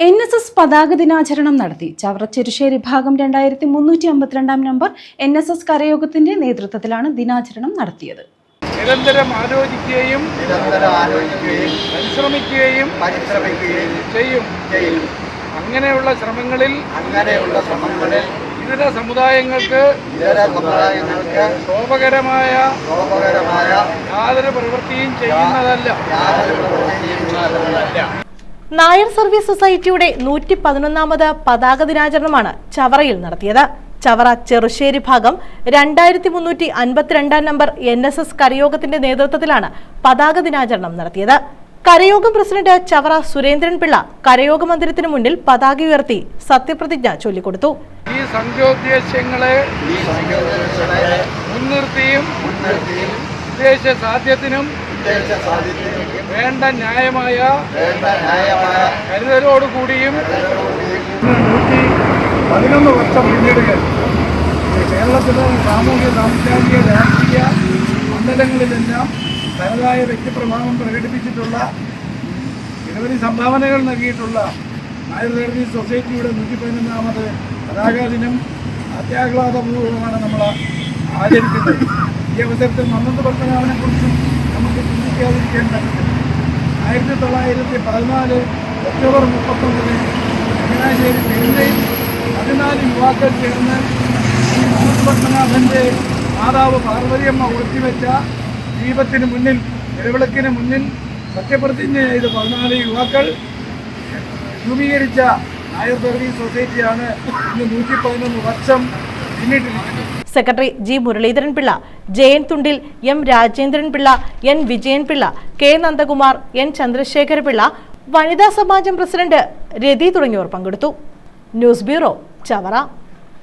N S S പതാക ദിനാചരണം നടത്തി. ചവറ ചെറുശ്ശേരി ഭാഗം രണ്ടായിരത്തി മുന്നൂറ്റി അമ്പത്തിരണ്ടാം നമ്പർ എൻ എസ് എസ് കരയോഗത്തിന്റെ നേതൃത്വത്തിലാണ് ദിനാചരണം നടത്തിയത്. നിരന്തരം ആലോചിക്കുകയും നിരന്തരം ആലോചിക്കുകയും പരിശ്രമിക്കുകയും പരിശ്രമിക്കുകയും ചെയ്യും. ചെയ്യും. അങ്ങനെയുള്ള ശ്രമങ്ങളിൽ അങ്ങനെയുള്ള ശ്രമങ്ങളിൽ ഇതര സമുദായങ്ങൾക്ക് ഇതര സമുദായങ്ങൾക്ക് ശോഭകരമായ ശോഭകരമായ യാതൊരു പ്രവൃത്തിയും ചെയ്യുന്നതല്ല. യാതൊരു പ്രവൃത്തിയും ചെയ്യുന്നതല്ല. നായർ സർവീസ് സൊസൈറ്റിയുടെ നൂറ്റി പതിനൊന്നാമത് പതാക ദിനാചരണമാണ് ചവറയിൽ നടത്തിയത്. ചവറ ചെറുശ്ശേരി ഭാഗം രണ്ടായിരത്തി മുന്നൂറ്റി അൻപത്തിരണ്ടാം നമ്പർ എൻ എസ് എസ് കരയോഗത്തിന്റെ നേതൃത്വത്തിലാണ് പതാക ദിനാചരണം നടത്തിയത്. കരയോഗം പ്രസിഡന്റ് ചവറ സുരേന്ദ്രൻ പിള്ള കരയോഗ മന്ദിരത്തിന് മുന്നിൽ പതാക ഉയർത്തി സത്യപ്രതിജ്ഞ ചൊല്ലിക്കൊടുത്തു. ഈ സംഘോദ്ദേശങ്ങളെ മുൻനിർത്തിയും ഉദ്ദേശ സാധ്യത്തിനും ഉദ്ദേശ സാധ്യതയ്ക്കും വേണ്ട ന്യായമായ കരുതലോടുകൂടിയും നൂറ്റി പതിനൊന്ന് വർഷം പിന്നിടുകയാണ് കേരളത്തിലെ സാമൂഹ്യ സാംസ്കാരിക രാഷ്ട്രീയ മണ്ഡലങ്ങളിലെല്ലാം തനതായ വ്യക്തിപ്രഭാവം പ്രകടിപ്പിച്ചിട്ടുള്ള നിരവധി സംഭാവനകൾ നൽകിയിട്ടുള്ള നായർ സർവീസ് സൊസൈറ്റിയുടെ നൂറ്റി പതിനൊന്നാമത് പതാക ദിനം അത്യാഹ്ലാദപൂർവമാണ് നമ്മൾ ആചരിക്കുന്നത്. ഈ അവസരത്തിൽ മന്നത്ത് പത്മനാഭനെക്കുറിച്ചും നമുക്ക് ചിന്തിക്കാതിരിക്കാൻ ആയിരത്തി തൊള്ളായിരത്തി പതിനാല് ഒക്ടോബർ മുപ്പത്തൊന്നിന് ചങ്ങനാശ്ശേരി പെരുന്നയിൽ പതിനാല് യുവാക്കൾ ചേർന്ന് ഈ പത്മനാഭന്റെ മാതാവ് പാർവതിയമ്മ ഒളിച്ചുവെച്ച ദീപത്തിന് മുന്നിൽ നിലവിളക്കിന് മുന്നിൽ സത്യപ്രതിജ്ഞ ചെയ്ത പതിനാല് യുവാക്കൾ രൂപീകരിച്ച നായർ സർവീസ് സൊസൈറ്റിയാണ് ഇന്ന് നൂറ്റി പതിനൊന്ന് വർഷം secretary G Muraleedharan Pillai Jayan Thundil M Rajendran Pillai N Vijayan Pillai K Nandakumar N Chandrasekhara Pillai വനിതാ സമാജം പ്രസിഡന്റ് രതി തുടങ്ങിയവർ പങ്കെടുത്തു. News bureau Chavara.